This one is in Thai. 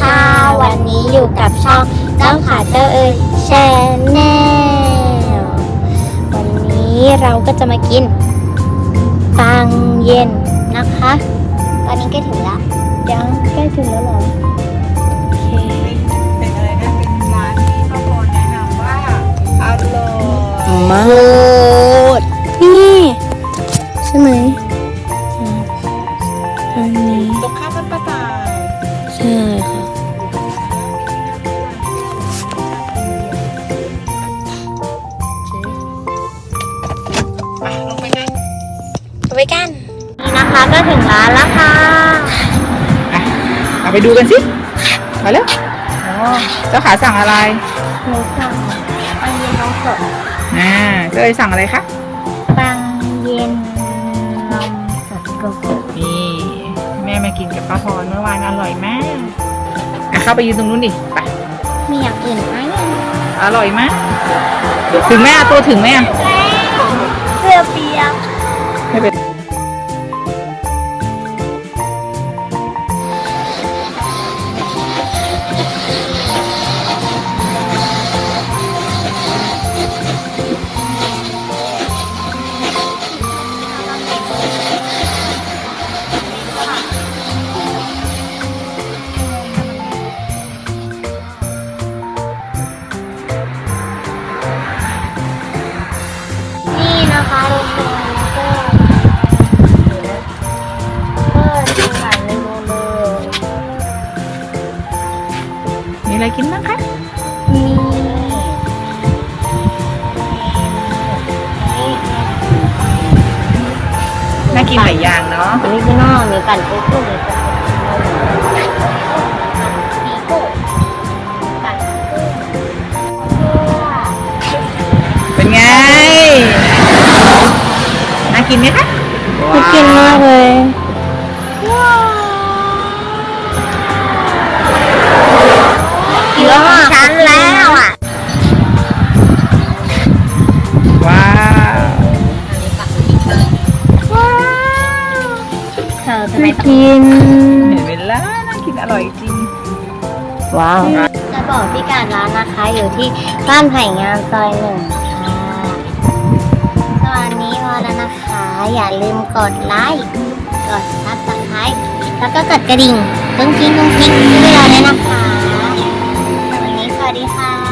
ค่ะ วันนี้อยู่กับช่องเจ้าขาเจ้าเอ๋ยแชนแนลวันนี้เราก็จะมากิน ปังเย็นนะคะ ตอนนี้ใกล้ถึงแล้วยังใกล้ถึงแล้วเหรอโอเคเป็นอะไรนะเป็นร้านที่พ่อพรแนะนำว่าอร่อยมาดนี่ใช่ไหมอันนี้ตรงข้ามบ้านป้าตายใช่ค่ะไปลงไปเลยไปกันนี่นะคะก็ถึงร้านแล้วค่ะอะเอาไปดูกันสิมาแล้วเจ้าขาสั่งอะไรหนูสั่งปังเย็นน้องสดอ่าเจ้าเอ๋ยสั่งอะไรคะปังเย็นนมสดโกโก้นี่แม่มากินกับป้าพรเมื่อวานอร่อยมากอะเข้าไปยืนตรงนู้นดิไปมีอย่างอื่นไหมอร่อยมากถึงแม่ตัวถึงไหมอะเสื้อเปียกไม่เป็น นะคะทุกคนก็ก็ขายเมนูเลยมีอะไรกินบ้างคะมีน่ากินหลายอย่างเนาะออริจินอลมีปั่นโกโก้มีปั่นมีโก้ กินไหมคะน่ากินมากเลยเยอะชั้นแล้วอะ ว้าวเธอจะไม่กินเห็นเวลาน่ากินอร่อยจริง ว้าว จะบอกพี่การร้านนะคะอยู่ที่บ้านไผ่งามซอยหนึ่งค่ะสวัสดีพอ แล้วนะคะ อย่าลืมกดไลค์ กดซับสไครต์แล้วก็กดกระดิ่งกุ้งกิ้งกุ้งกิ้งที่เราเลยนะคะ วันนี้สวัสดีค่ะ